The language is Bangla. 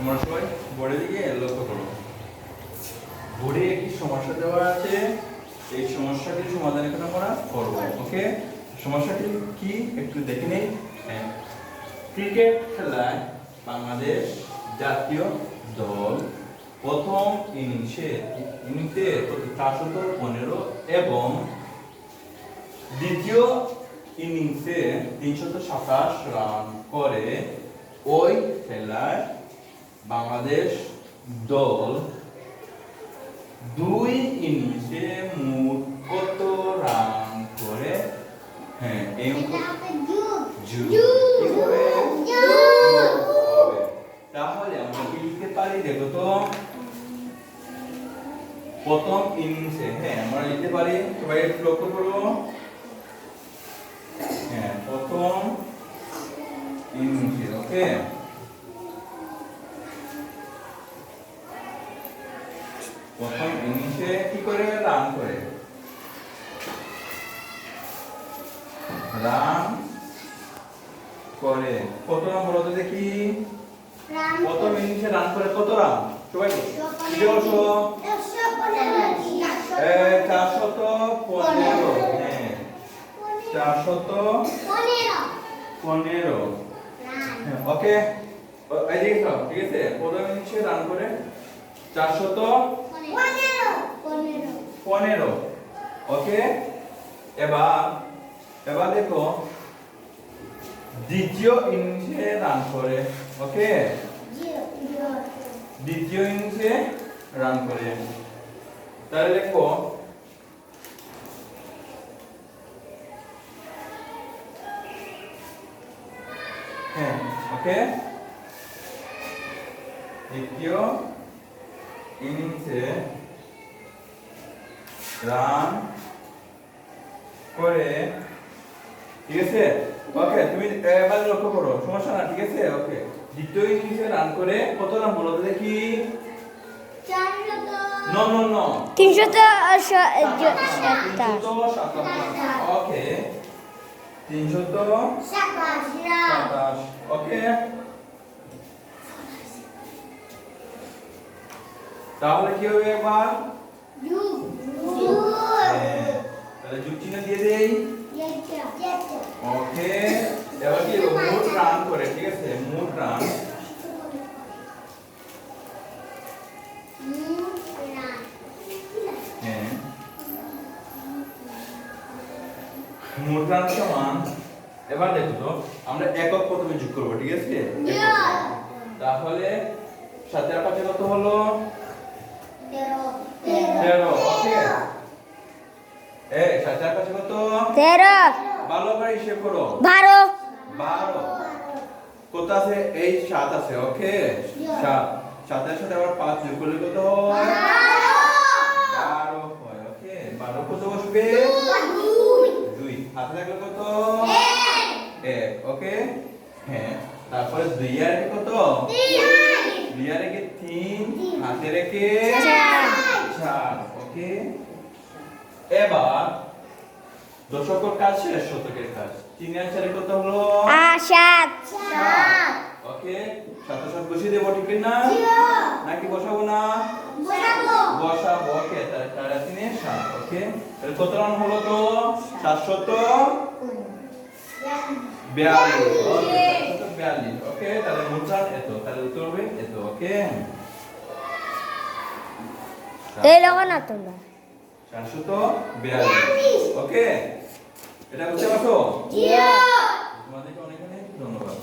তোমরা সবাই বোর্ডের দিকে লক্ষ্য করো। বোর্ডে একটি সমস্যা দেওয়া আছে। এই সমস্যাটির সমাধান এখন আমরা করব ওকে সমস্যাটি কি? একটু দেখে নেই। হ্যাঁ। ক্রিকেট খেলায় বাংলাদেশ জাতীয় দল প্রথম ইনিংসে ইনিংসে চারশত পনেরো এবং দ্বিতীয় ইনিংসে তিনশত সাতাশ রান করে। ওই খেলায় বাংলাদেশ দল দুই ইনিংসে মোট কত রান করে? হ্যাঁ এই। তাহলে আমরা কি লিখতে পারি? দেখো তো। প্রথম ইনিংসে হ্যাঁ আমরা লিখতে পারি। সবাই লক্ষ্য করো। হ্যাঁ প্রথম ইনিংসে ওকে? প্রথম ইনিংসে কি করে রান করে? রান করে। কত রান বলো তো দেখি। প্রথম ইনিংসে রান করে? কত রান? সবাই চারশত পনেরো। হ্যাঁ। চারশত পনেরো। হ্যাঁ, ওকে। ঠিক আছে? প্রথম ইনিংসে রান করে? চারশত পনেরো। ওকে? এবার এবার দেখো, দ্বিতীয় ইনিংসে রান করে, ওকে? দ্বিতীয় ইনিংসে রান করে। তাহলে দেখো হ্যাঁ ওকে? দ্বিতীয় ইনিংসে রান করে ঠিক আছে? ওকে তুমি এবার লক্ষ্য করো সমস্যা না ঠিক আছে? ওকে দ্বিতীয় ইনিংসে রান করে কত রান বলো দেখি। তিনশত তিনশত সাতাশ। ওকে তাহলে কি হবে এবার হ্যাঁ, তাহলে যুগ চিহ্ন দিয়ে দেই। ওকে এবার কি? মোট রান করে ঠিক আছে? মোট রান। হ্যাঁ। মোট রান সমান। এবার দেখো তো আমরা একক প্রথমে যোগ করব ঠিক আছে। তাহলে সাথে পাঁচে কত হলো? তেরো কত? তেরো। ভালো করে হিসেব করো বারো। বারো। কত আছে? এই সাত আছে ওকে? সাত। সাতের সাথে আবার পাঁচ যোগ করলে কত হয়? বারো হয় ওকে? বারো কত বসবে? দুই। হাতে থাকলে কত? এক। ওকে? হ্যাঁ। তারপরে দুই আর কত? আর একে তিন হাতে রেখে চার। চার। ওকে? এবার দশকের কাজ শেষ শতকের কাজ। তিন আর চারে কত হলো? সাত। ওকে? সাথে সাথে বসিয়ে দেবো ঠিক না? নাকি বসাবো না? বসাবো। ওকে তাহলে তিনে সাত ওকে? তাহলে কত রান হলো তো? সাতশত বিয়াল্লিশ। বিয়াল্লিশ। ওকে তাহলে মোট রান এত। তাহলে উত্তর হবে এত ওকে। এই লোক না তোমরা। চারশত বিয়াল্লিশ। ওকে। এটা বুঝতে পারছ তোমাদেরকে অনেক অনেক ধন্যবাদ।